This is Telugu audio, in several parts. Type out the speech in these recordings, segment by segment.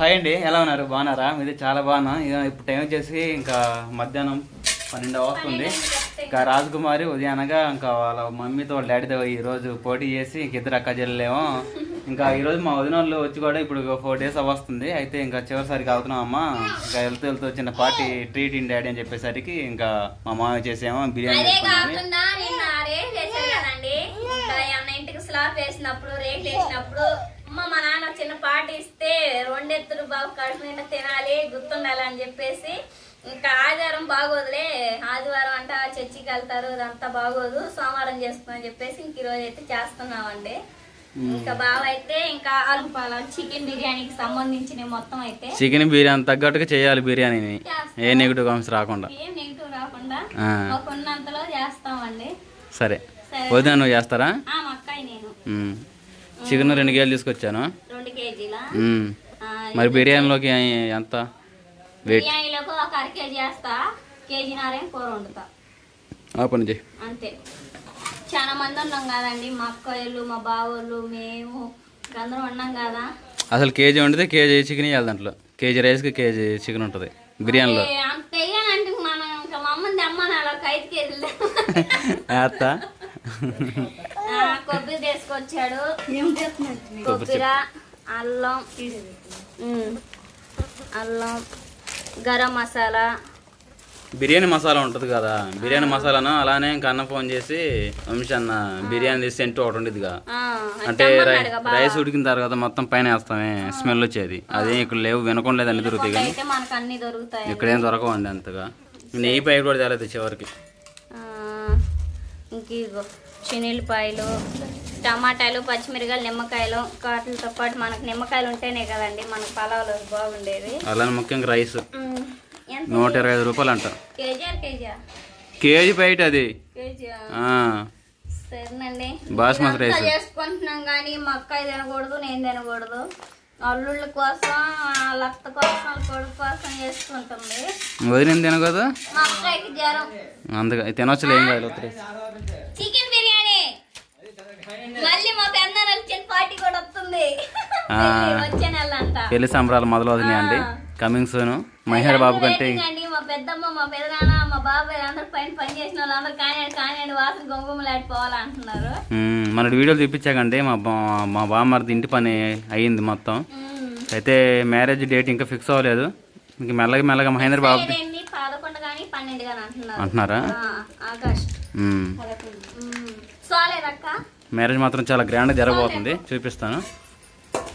హాయ్ అండి ఎలా ఉన్నారు? బాగున్నారా? మీది చాలా బాగున్నా. ఇప్పుడు టైం వచ్చేసి ఇంకా మధ్యాహ్నం పన్నెండు వస్తుంది ఇంకా రాజకుమారి ఉదయం అనగా ఇంకా వాళ్ళ మమ్మీతో వాళ్ళ డాడీతో ఈ రోజు పోటీ చేసి ఇంక ఇద్దరు అక్క చెల్లెలేమో. ఇంకా ఈ రోజు మా వదిన వాళ్ళు వచ్చి కూడా ఇప్పుడు ఫోర్ డేస్ అవ్వస్తుంది అయితే ఇంకా చివరిసారికి అవుతున్నాం అమ్మ. ఇంకా వెళ్తూ వెళ్తూ చిన్న పార్టీ ట్రీట్ ఇన్ డాడీ అని చెప్పేసరికి ఇంకా మా మామయ్య చేసేమో బిర్యానీ ఏమన్నా ఇంటికి స్లాబ్ వేసినప్పుడు వేసినప్పుడు అమ్మ మా నాన్న చిన్న పాట ఇస్తే రెండెత్తులు బాగా కడుపు నిండా తినాలి గుర్తుండాలి అని చెప్పేసి ఇంకా ఆదివారం బాగోదులే. ఆదివారం అంట చర్చికి వెళ్తారు అదంతా బాగోదు సోమవారం చేసుకుని చెప్పేసి ఇంక ఈరోజు అయితే చేస్తున్నామండి. ఇంకా బావ అయితే ఇంకా ఆలు పాల చికెన్ బిర్యానీకి సంబంధించిన మొత్తం అయితే చికెన్ బిర్యానీ తగ్గట్టుగా చేయాలి బిర్యానీని. ఏ నెగిటివ్ కామెంట్స్ రాకుండా. ఏం నెగిటివ్ రాకుండా ఉన్నంతలో చేస్తామండి. సరే. వదిన నువ్వు చేస్తారా? ఆ మా అక్కాయి నేను. చికెన్ రెండు కేజీలు తీసుకొచ్చాను. మరి బిర్యానీలోకి ఎంత? వెయిట్. ఆ పని చేయి. అంతే. చాలా మంది ఉన్నాం కదండి మా మా బావోళ్ళు మేము అందరం ఉన్నాం కదా. అసలు కేజీ వండితే కేజీ చికెన్ వేయాలి దాంట్లో. కేజీ రైస్కి కేజీ చికెన్ ఉంటుంది బిర్యానీలో. ఏ, కొబ్బరి తీసుకొచ్చాడు కొబ్బరి అల్లం. అల్లం గరం మసాలా. బిర్యానీ మసాలా ఉంటుంది కదా. బిర్యానీ మసాలాను అలానే ఇంకా అన్న ఫోన్ చేసి వంశీ అన్న బిర్యానీ తీసి సెంటు ఒకటి ఉండేదిగా. ఆ, అంటే. రైస్ ఉడికిన తర్వాత మొత్తం పైన వేస్తామే స్మెల్ వచ్చేది. అదే ఇక్కడ లేవు వినకుండా అన్ని దొరుకుతాయి కానీ. అయితే మనకు అన్ని దొరుకుతాయి ఇక్కడేం దొరకవండి అంతగా. నెయ్యి పై కూడా తేలేదు చివరికి. ఇంక శనగపాయలు టమాటాలు పచ్చిమిరకాయలు నిమ్మకాయలు వాటితో పాటు మనకు నిమ్మకాయలు ఉంటేనే కదండి మనకు పలావులు బాగుండేది. అలానే ముఖ్యంగా రైస్. నూట ఇరవై ఐదు రూపాయలు అంట. కేజీ ఆర్ కేజీ కేజీ బయట అది. కేజీ ఆ, సరేనండి. బాస్మతి రైస్. చేసుకుంటున్నాం కానీ మా అక్కయ్య తినకూడదు నేను తినకూడదు. అల్లుళ్ళ కోసం ఆ లత్త కోసం కొడుకు కోసం చేసుకుంటుంది వదిన తిన కదా? మా జ్వరం. అందుకే తినొచ్చులే ఏం కాదు. చికెన్ బిర్యానీ. మళ్ళీ మా పెద్దనాన్న చిన్న పార్టీ కూడా వస్తుంది. వచ్చే నెల అంట పెళ్ళి సంబరాలు మొదలవుతున్నాయండి. కమింగ్ సూన్ మహేష్ బాబు కంటే మా పెద్దమ్మ మా పెదనాన్న మా బాబాయ్ అందరు పైన పని చేసిన వాళ్ళు అందరు కానీ కానీ వాసన గొంగుమలాడిపోవాలంటున్నారు. మన వీడియోలు చూపించాకండి మా బా- మా బామ్మర్ది ఇంటి పని అయ్యింది మొత్తం. అయితే మ్యారేజ్ డేట్ ఇంకా ఫిక్స్ అవ్వలేదు. ఇంక మెల్లగా మెల్లగా మహేంద్ర బాబు ఇదేంటి పదకొండు కానీ పన్నెండు కానీ అంటున్నారు. ఆగస్ట్. మ్యారేజ్ మాత్రం చాలా గ్రాండ్గా జరగబోతుంది. చూపిస్తాను.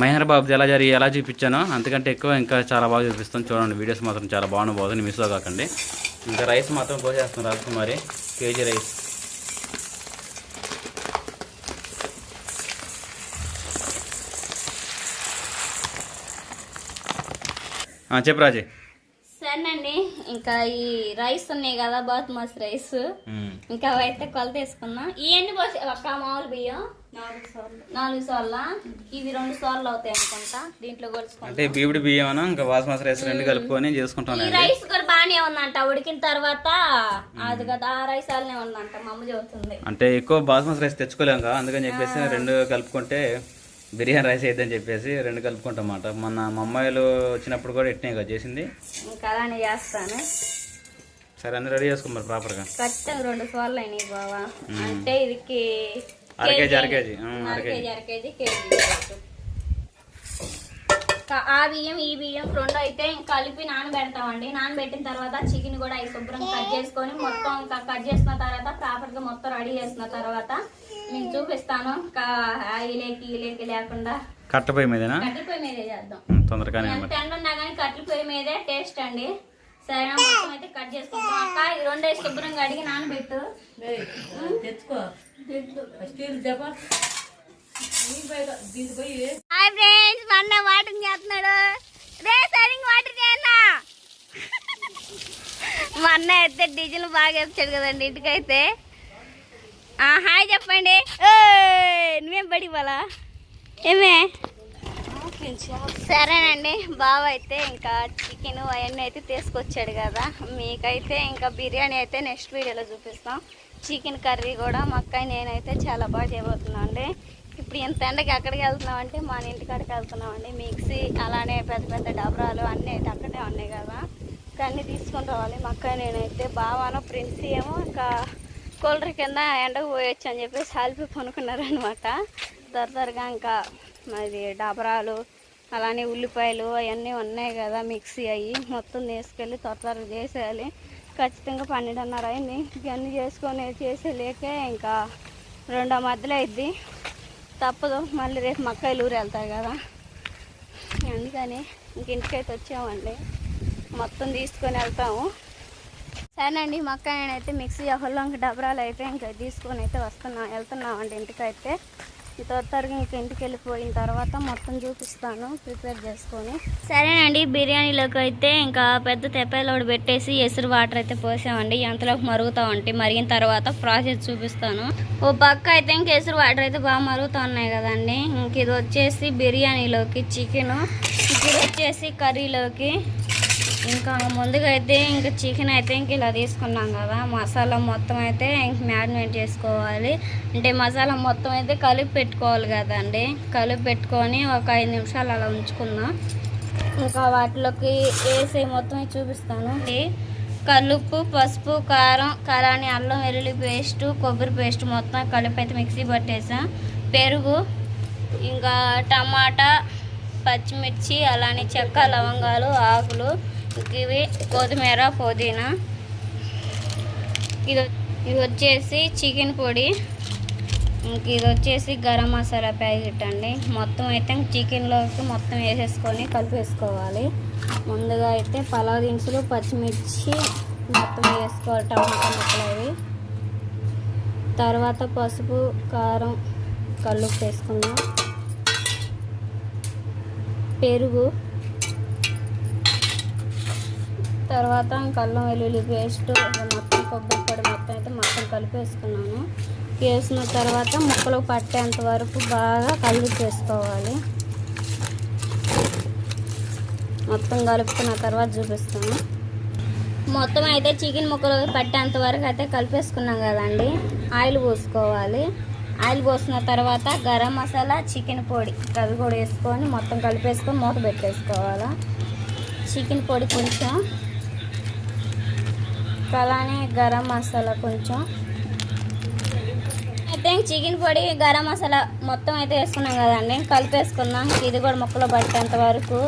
మహేంద్ర బాబుది ఎలా జరిగి ఎలా చూపించానో అంతకంటే ఎక్కువ ఇంకా చాలా బాగా చూపిస్తాను. చూడండి వీడియోస్ మాత్రం చాలా బాగుండబోతుంది మిస్ కాకండి. ఇంకా రైస్ మాత్రం పోసేస్తాను రాజకుమారి. KG rice. చెప్పు రాజీ. సరేనండి ఇంకా ఈ రైస్ ఉన్నాయి కదా బాస్మతి రైస్. ఇంకా అవైతే కొలత వేసుకుందాం ఇవన్నీ పోసి ఒక్క మామూలు బియ్యం. నాలుగు సోళ్ళ ఇవి రెండు సోళ్ళు అవుతాయి అనుకుంటా. దీంట్లో కొలుసుకుంటాం అంటే బీబిడి బియ్యం ఇంకా బాస్మతి రైస్ రెండు కలుపుకొని ఈ చేసుకుంటానండి రైస్ కూడా బాగానే ఉందంట. ఉడికిన తర్వాత అది కదా ఆ రైస్ అలానే ఉందంట. మా అమ్మ చెబుతుంది. అంటే ఎక్కువ బాస్మతి రైస్ తెచ్చుకోలేం కదా అందుకని చెప్పేసి రెండు కలుపుకుంటే బిర్యానీ రైస్ అయిద్దని చెప్పేసి రెండు కలుపుకుంటాం అన్నమాట మొన్న మా అమ్మాయిలు వచ్చినప్పుడు కూడా ఇట్నే కదా చేసింది. ఇంకా అలానే చేస్తాను. సరే అన్ని రెడీ చేసుకో మరి ప్రాపర్గా. ఖచ్చితంగా రెండు సోళ్ళు అయినాయి బావా. అంటే ఇదికి కేజీ ఆ, కేజీ బియ్యం ఈ బియ్యం రెండు అయితే కలిపి నానబెడతామండి. నానబెట్టిన తర్వాత చికెన్ కూడా అవి శుభ్రం కట్ చేసుకొని మొత్తం కట్ చేసుకున్న తర్వాత ప్రాపర్గా మొత్తం రెడీ చేసుకున్న తర్వాత నేను చూపిస్తాను. ఇంకా ఆయిలేకి ఈలేకి లేకుండా కట్టపై మీదేనా? కట్టెల పొయ్యి మీదే చేద్దాం. ఎంత ఎండ ఉన్నా కానీ కట్టెల పొయ్యి మీదే టేస్ట్ అండి. సరే మొత్తం అయితే కట్ చేసుకుంటాం అక్క. ఈ రెండు వేసి శుభ్రంగా అడిగి నానబెట్టు. హాయ్ ఫ్రెండ్స్ అన్న వాటర్ చేస్తున్నాడు. రే సరిగ్గా వాటర్ చేయన్నా మా అన్న అయితే డీజిల్ బాగా వేస్తాడు కదండి ఇంటికైతే. ఆ, హాయ్ చెప్పండి. నువ్వేం బడి వాళ్ళ సరేనండి బావ అయితే ఇంకా చికెన్ అవన్నీ అయితే తీసుకొచ్చాడు కదా. మీకైతే ఇంకా బిర్యానీ అయితే నెక్స్ట్ వీడియోలో చూపిస్తాం. చికెన్ కర్రీ కూడా మా నేనైతే చాలా బాగా చేయబోతున్నాం అండి ఇప్పుడు ఇంత ఎండకి ఎక్కడికి వెళ్తున్నామంటే మన ఇంటికాడికి వెళ్తున్నామండి. మిక్సీ అలానే పెద్ద పెద్ద డబరాలు అన్నీ అయితే అక్కడే ఉన్నాయి కదా. ఇంకా అన్నీ తీసుకొని రావాలి. మా అక్క నేనైతే బావాను ప్రిన్స్ ఏమో ఇంకా కూలర్ కింద ఎండకు పోయొచ్చు అని చెప్పేసి సాల్పి కొనుక్కున్నారనమాట త్వర త్వరగా ఇంకా మరి డబరాలు అలానే ఉల్లిపాయలు అవన్నీ ఉన్నాయి కదా మిక్సీ అయ్యి మొత్తం తీసుకెళ్ళి త్వర త్వరగా చేసేయాలి. ఖచ్చితంగా పన్నెండున్నర అయింది. ఇవన్నీ చేసుకొని చేసే లేకే ఇంకా రెండో మధ్యలో అయింది తప్పదు మళ్ళీ రేపు మక్కాయలు ఊరు వెళ్తాయి కదా. అందుకని ఇంక ఇంటికైతే వచ్చామండి. మొత్తం తీసుకొని వెళ్తాము. సరేనండి మక్కాయనైతే మిక్సీ అవల్లో ఇంక డబరాలు అయితే ఇంకా తీసుకొని అయితే వస్తున్నాం వెళ్తున్నామండి ఇంటికైతే. త్వర త్వరగా ఇంక ఇంటికి వెళ్ళిపోయిన తర్వాత మొత్తం చూపిస్తాను ప్రిపేర్ చేసుకొని. సరేనండి బిర్యానీలోకి అయితే ఇంకా పెద్ద తెప్పలోడు పెట్టేసి ఎసురు వాటర్ అయితే పోసామండి. ఎంతలోకి మరుగుతూ ఉంటాయి మరిగిన తర్వాత ప్రాసెస్ చూపిస్తాను. ఓ పక్క అయితే ఇంక ఎసురు వాటర్ అయితే బాగా మరుగుతూ ఉన్నాయి కదండి. ఇంక ఇది వచ్చేసి బిర్యానీలోకి చికెను. ఇది వచ్చేసి కర్రీలోకి. ఇంకా ముందుగా అయితే ఇంకా చికెన్ అయితే ఇంక ఇలా తీసుకున్నాం కదా. మసాలా మొత్తం అయితే ఇంక మ్యారినేట్ చేసుకోవాలి. అంటే మసాలా మొత్తం అయితే కలిపి పెట్టుకోవాలి కదండి. కలిపి పెట్టుకొని ఒక ఐదు నిమిషాలు అలా ఉంచుకుందాం ఇంకా వాటిలోకి వేసే మొత్తం చూపిస్తాను. కలుపు పసుపు కారం కరాని అల్లం వెల్లుల్లి పేస్ట్ కొబ్బరి పేస్ట్ మొత్తం కలిపి అయితే మిక్సీ పట్టేసాం. పెరుగు ఇంకా టమాటా పచ్చిమిర్చి అలానే చెక్క లవంగాలు ఆకులు ఇవి కొత్తిమీర పుదీనా. ఇది ఇది వచ్చేసి చికెన్ పొడి. ఇది వచ్చేసి గరం మసాలా ప్యాకెట్ అండి. మొత్తం అయితే చికెన్లోకి మొత్తం వేసేసుకొని కలిపేసుకోవాలి. ముందుగా అయితే పలావ్ దినుసులు పచ్చిమిర్చి మొత్తం వేసుకోవాలి టమాటా ముక్కలు అవి. తర్వాత పసుపు కారం కళ్ళు వేసుకుందాం. పెరుగు. తర్వాత కల్లం వెల్లుల్లి పేస్ట్ మొత్తం కొబ్బరి పొడి మొత్తం అయితే మొత్తం కలిపేసుకున్నాను. వేసిన తర్వాత ముక్కలు పట్టేంత వరకు బాగా కలిపి చేసుకోవాలి. మొత్తం కలుపుకున్న తర్వాత చూపిస్తాను. మొత్తం అయితే చికెన్ ముక్కలు పట్టేంత వరకు అయితే కలిపేసుకున్నాం కదండి. ఆయిల్ పోసుకోవాలి. ఆయిల్ పోసిన తర్వాత గరం మసాలా చికెన్ పొడి అవి కూడా వేసుకొని మొత్తం కలిపేసుకొని మూత పెట్టేసుకోవాలి. చికెన్ పొడి కొంచెం అలానే గరం మసాలా కొంచెం. అయితే చికెన్ పొడి గరం మసాలా మొత్తం అయితే వేసుకున్నాం కదండి. కలిపేసుకుందాం. ఇది కూడా ముక్కలు పట్టేంత వరకు.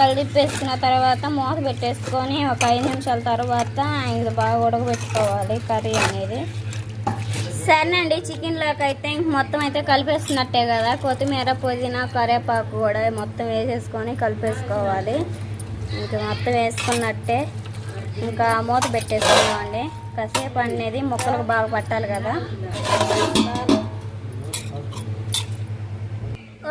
కలిపేసుకున్న తర్వాత మూత పెట్టేసుకొని ఒక ఐదు నిమిషాల తర్వాత ఇది బాగా ఉడకబెట్టుకోవాలి కర్రీ అనేది. సరేనండి చికెన్లోకి అయితే ఇంక మొత్తం అయితే కలిపేస్తున్నట్టే కదా. కొత్తిమీర పుదీనా కరివేపాకు కూడా మొత్తం వేసేసుకొని కలిపేసుకోవాలి. ఇంకా మొత్తం వేసుకున్నట్టే. ఇంకా మూత పెట్టేసుకున్నామండి కాసేపు అనేది ముక్కలకు బాగా పట్టాలి కదా.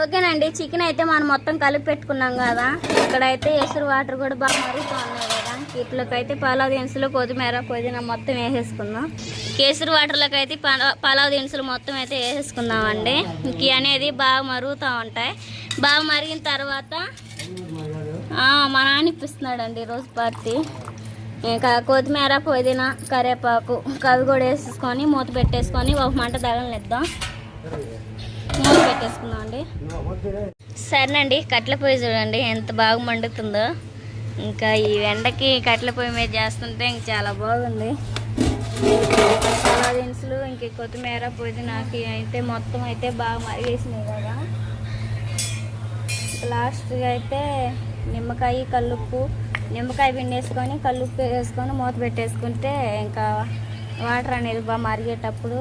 ఓకేనండి చికెన్ అయితే మనం మొత్తం కలిపి పెట్టుకున్నాం కదా. ఇక్కడైతే ఎసురు వాటర్ కూడా బాగా మరుగుతూ ఉన్నాయి కదా. వీటిలోకి అయితే పలావ్ దినుసులు కొద్దిమేర పుదీనా మొత్తం వేసేసుకుందాం. కేసరి వాటర్లోకి అయితే పలా- పలావ్ దినుసులు మొత్తం అయితే వేసేసుకుందామండి. ఇంక అనేది బాగా మరుగుతూ ఉంటాయి. బాగా మరిగిన తర్వాత మా నాన్న ఇప్పిస్తున్నాడండి ఈరోజు పార్టీ. ఇంకా కొత్తిమీర పుదీనా కరివేపాకు కవి కూడా వేసేసుకొని మూత పెట్టేసుకొని ఒక మంట తగలనిద్దాం. మూత పెట్టేసుకుందాం అండి. సరేనండి కట్ల పొయ్యి చూడండి ఎంత బాగా మండుతుందో. ఇంకా ఈ ఎండకి కట్ల పొయ్యి మీద చేస్తుంటే ఇంక చాలా బాగుంది. చాలా దినుసులు ఇంక కొత్తిమీర పుదీనాకి అయితే మొత్తం అయితే బాగా మరిగేసినాయి కదా. లాస్ట్గా అయితే నిమ్మకాయ కల్లుప్పు నిమ్మకాయ పిండేసుకొని కల్లుప్పు వేసుకొని మూత పెట్టేసుకుంటే ఇంకా వాటర్ అనేది బాగా మరిగేటప్పుడు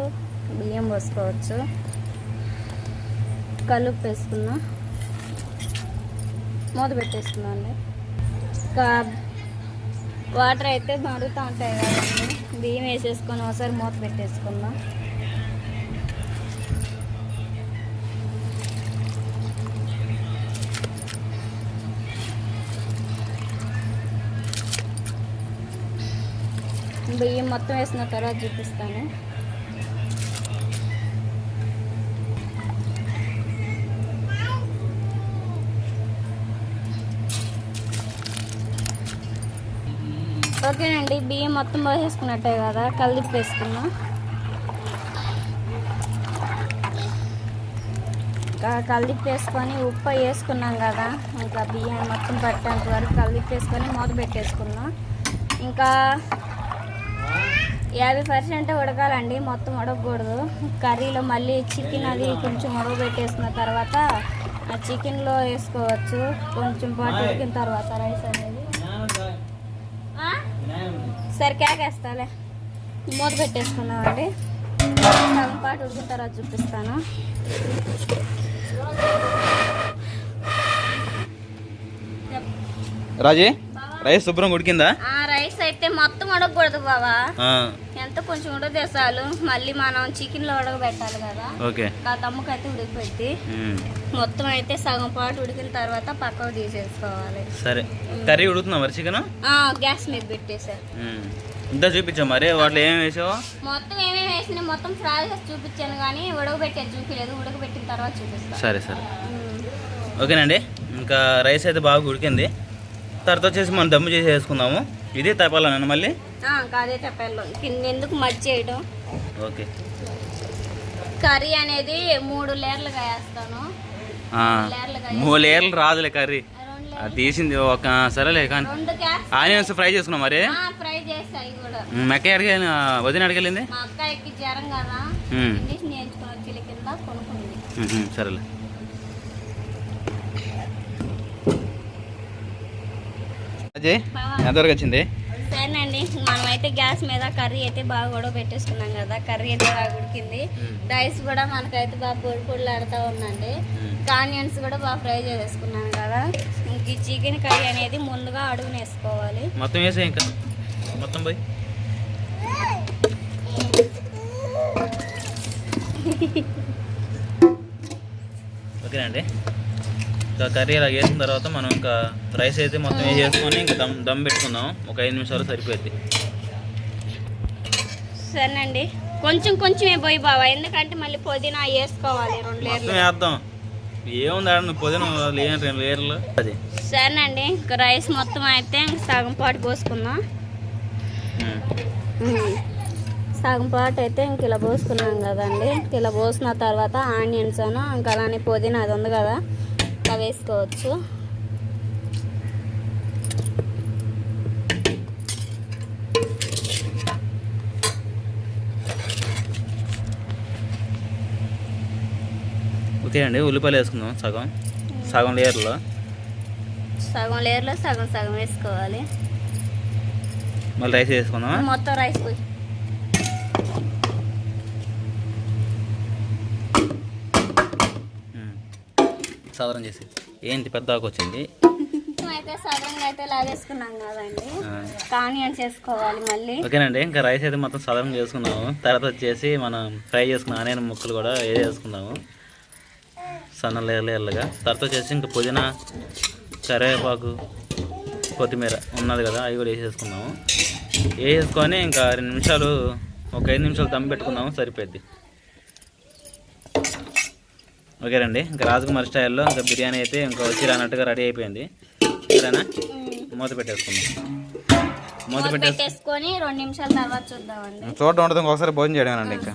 బియ్యం పోసుకోవచ్చు. కల్లుప్పు వేసుకుందాం మూత పెట్టేసుకుందాం అండి. ఇంకా వాటర్ అయితే మరుగుతూ ఉంటాయి కదండి. బియ్యం వేసేసుకొని ఒకసారి మూత పెట్టేసుకుందాం. బియ్యం మొత్తం వేసిన తర్వాత చూపిస్తాను. ఓకేనండి బియ్యం మొత్తం పోసేసుకున్నట్టే కదా కలిపి వేసుకున్నాం కలిపి వేసుకొని ఉప్పు వేసుకున్నాం కదా ఇంకా బియ్యం మొత్తం పట్టేంత వరకు కలిపేసుకొని మూత పెట్టేసుకున్నాం ఇంకా యాభై పర్సెంట్ ఉడకాలండి మొత్తం ఉడకకూడదు. కర్రీలో మళ్ళీ చికెన్ అది కొంచెం ఉడకబెట్టేసుకున్న తర్వాత ఆ చికెన్లో వేసుకోవచ్చు. కొంచెం పాటు ఉడికిన తర్వాత రైస్ అనేది? సరే కేకేస్తాలే మూత పెట్టేసుకున్నామండి సగం పాటు ఉడికిన తర్వాత చూపిస్తాను. రాజీ రైస్ శుభ్రం ఉడికిందా? అయితే మొత్తం ఉడకకూడదు బాబా ఆ, ఎంత కొంచెం ఉడికితే చాలు. మళ్ళీ మనం చికెన్లో ఉడకబెట్టాలి కదా. ఓకే. ఆ తమ్ముకైతే ఉడికిపెట్టి ఉమ్, మొత్తం అయితే సగం పాటు ఉడికిన తర్వాత పక్కకు తీసేసుకోవాలి. సరే. కర్రీ ఉడుకుతుందా మరి చికెన్? గ్యాస్ మీద పెట్టేసారు ఇంత చూపించావు మరి వాటిలో ఏమేమి వేసావు? మొత్తం ఏమేమి వేసినా మొత్తం ఫ్రై చేసి చూపించాను కానీ ఉడకబెట్టేది చూపించలేదు ఉడకబెట్టిన తర్వాత చూపిస్తాను సరే సరే. ఓకేనండి. ఇంకా రైస్ అయితే బాగా ఉడికింది. తర్వాత వచ్చేసి మనం దమ్ము చేసి వేసుకుందాము ఇది తపాలనండి మళ్ళీ? అదే చెప్పాను కింద ఎందుకు మధ్య చేయడం? ఓకే. కర్రీ అనేది మూడు లేయర్లుగా వేస్తాను మూడు లేయర్లు రాదులే కర్రీ. అది తీసింది ఒక సరేలే కానీ ఆనియన్స్ ఫ్రై చేసుకున్నాం మరి? ఫ్రై చేస్తాయి కూడా. మెక్క అడిగి వదిన అడిగెళ్ళింది? మా అక్కకి జ్వరం కదా ఉమ్, ఇంగ్లీష్ నేర్చుకుని వచ్చి కింద కొనుక్కుంది ఉహు, సరేలే అజయ్ ఎంతవరకు వచ్చింది? సరేనండి మనమైతే గ్యాస్ మీద కర్రీ అయితే బాగా కూడా పెట్టేసుకున్నాం కదా కర్రీ అయితే బాగా ఉడికింది. రైస్ కూడా మనకైతే బాగా పొడి పొడిలాడుతూ ఉందండి. ఆనియన్స్ కూడా బాగా ఫ్రై చేసేసుకున్నాను కదా. ఇంక ఈ చికెన్ కర్రీ అనేది ముందుగా అడుగున వేసుకోవాలి మొత్తం వేసే ఇంకా. మొత్తం పోయి. ఓకేనండి ఇంకా కర్రీ ఇలా వేసిన తర్వాత మనం ఇంకా రైస్ అయితే మొత్తం వేసేసుకొని ఇంకా దమ్ దమ్ పెట్టుకుందాం. ఒక ఐదు నిమిషాలు సరిపోద్ది సరేనండి. కొంచెం కొంచెమే పోయి బావా ఎందుకంటే మళ్ళీ పుదీనా వేసుకోవాలి రెండు లేర్లు వేద్దాం. ఏముంది ఆడ లేని రెండు లేయర్లు అది. సరేనండి. ఇంకా రైస్ మొత్తం అయితే ఇంక సగం పాటు పోసుకుందాం. సగం పాటు అయితే ఇంక ఇలా పోసుకున్నాం కదండి. ఇలా పోసిన తర్వాత ఆనియన్స్ అను ఇంకా అలానే పుదీనా అది ఉంది కదా. అవి వేసుకోవచ్చు. ఓకే అండి ఉల్లిపాయలు వేసుకుందాం సగం. సగం లేయర్లో. సగం లేయర్లో సగం సగం వేసుకోవాలి. మళ్ళీ రైస్ వేసుకుందామా? మొత్తం రైస్ పోయి. సవరం చేసి ఏంటి పెద్ద ఆకు వచ్చింది? అయితే అయితే లాగేసుకున్నాం కదండి. మళ్ళీ. ఓకేనండి ఇంకా రైస్ అయితే మొత్తం సదరం చేసుకున్నాము. తర్వాత వచ్చేసి మనం ఫ్రై చేసుకున్న ఆనియన్ ముక్కలు కూడా వేసేసుకుందాము సన్న లేయర్ లేయర్లుగా తర్వాత వచ్చేసి ఇంకా పుదీనా కరివేపాకు కొత్తిమీర ఉన్నది కదా అవి కూడా వేసేసుకుందాము. వేసేసుకొని ఇంకా రెండు నిమిషాలు ఒక ఐదు నిమిషాలు దమ్ పెట్టుకుందాము సరిపోద్ది ఓకేనండి ఇంకా రాజకుమార్ స్టైల్లో ఇంకా బిర్యానీ అయితే ఇంకా వచ్చి రానట్టుగా రెడీ అయిపోయింది సరేనా మూత పెట్టేసుకుందాం మూత మూత పెట్టేసి పెట్టేసుకొని రెండు నిమిషాల తర్వాత చూద్దామండి చూడటం ఉండదు ఇంకొకసారి భోజనం సరేనండి. ఉమ్. ఇంకా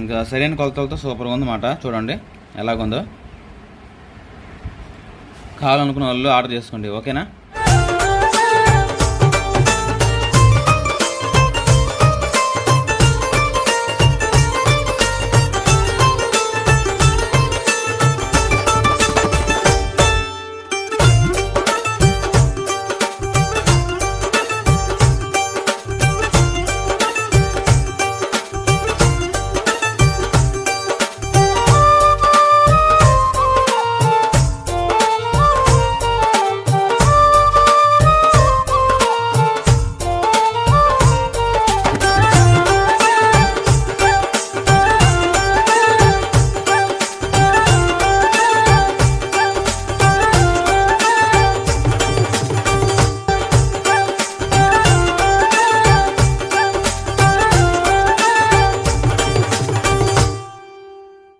ఇంకా సరైన కొలతలతో సూపర్గా ఉందన్నమాట. చూడండి ఎలాగుందో. కావాలనుకున్న వాళ్ళు ఆర్డర్ చేసుకోండి ఓకేనా?